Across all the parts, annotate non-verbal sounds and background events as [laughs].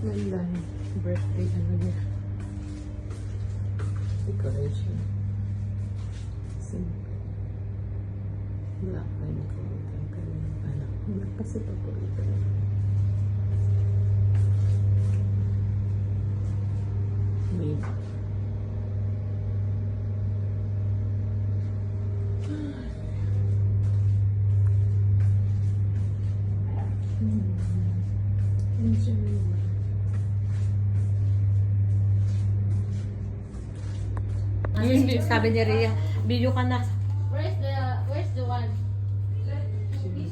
Ganda. Birthday ano niya. Decoration. Simple. Black line coat. Ang kanyang anak. Black kasi paborito niya. Made. Sabi ni Rhea, video ka na. Where's the Where's the one?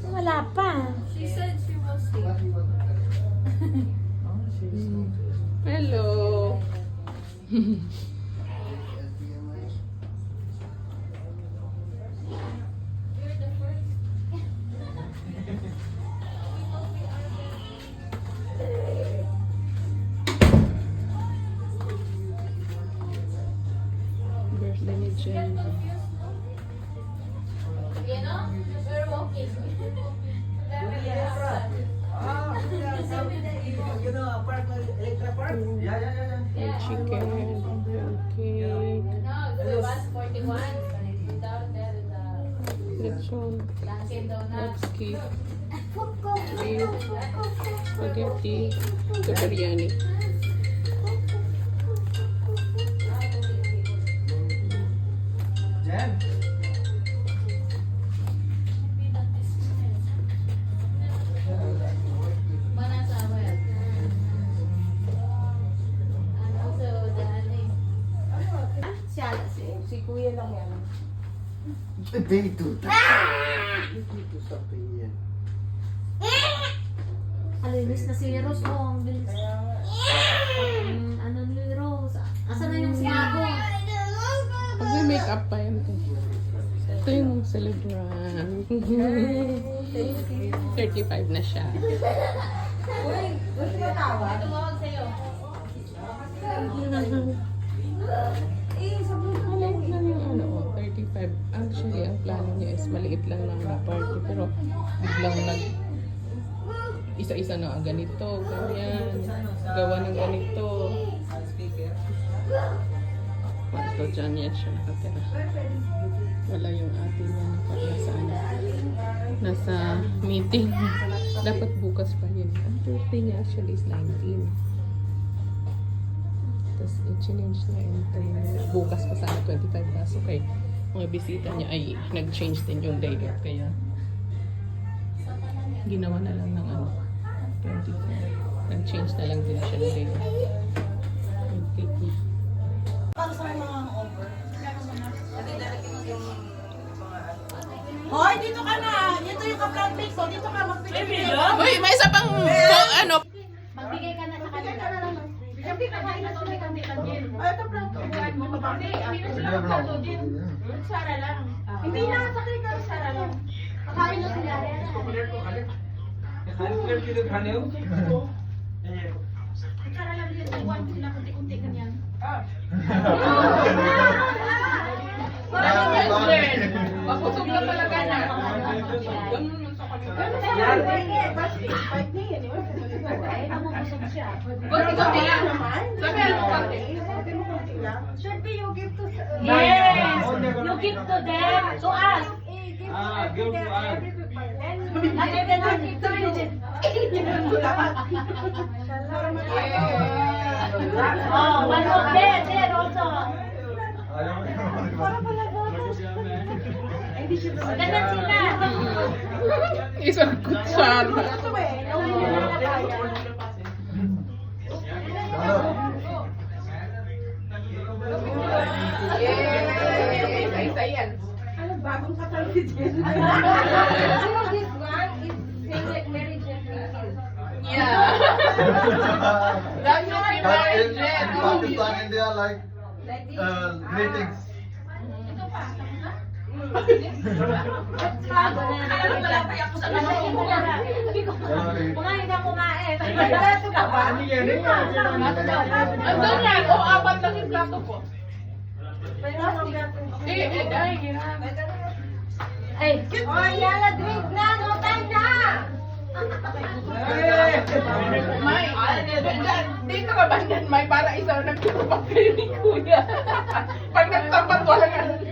Wala pa. She said she will stay. [laughs] Hello. [laughs] There's many gems. You we're walking. you know, apart electric park? Yeah, yeah, yeah. yeah. Chicken, okay. No, the 141. Without there. Let's keep. Spaghetti, biryani. Siya, si, si Kuya lang yan. Dito. Dito sa pinya. Alinis na si Rose. Oh, ang bilis. Mm, ano ni Rose? Asa na yung sinago? Pag may makeup pa yan. Ito yung celebrant. 35 na siya. Tumawag sa'yo. Maliit lang yung ano, oh, 35. Actually, ang plano niya is maliit lang lang na party. Pero biglang nag isa-isa na ah, ganito, ganyan. Gawa ng ganito. Ito dyan yan siya nakatira. Wala yung ate niya nasa ano, nasa meeting. [laughs] Dapat bukas pa yun. Ang birthday niya actually is 19. Tapos i-change niya into bukas pa sana 25 kaso kay mga bisita niya ay nag-change din yung day off kaya ginawa na lang ng ano 24 nag-change na lang din siya ng day leave. Hoy, dito ka na. Dito yung ka-plant mix. So, dito ka mag-picture. Uy, may isa pang ano Magbigay ka na sa kanila. Sabi ka kain na kami kami kami. Ay, ito plant mix. Mo ka ba? Hindi na sila magkado din. Sara lang. Hindi na, sakay ka. Sara lang. Kain na sila. Sara lang din. Iwan sila kunti-kunti ganyan. Makusog na talaga na. Kunti-kunti lang. Sabi ano konti. Should be you give to... Yes! You give to them, to us. Ah, give to us. And you cannot give to you. Oh, one more there, there also. Ganun sila. Isang kutsara. Bagong That's your favorite jet. Pakistan, India, like uh, greetings. Kumain ka kumain. Andun yan. O, apat lang plato ko. Eh, eh, dahil ginamit. Ay, oh, yala, drink na, no time na. May, dyan, dito ka ba dyan, May? Para isaw na kayo ni Kuya. [laughs] Pag nagtapat, walang ano.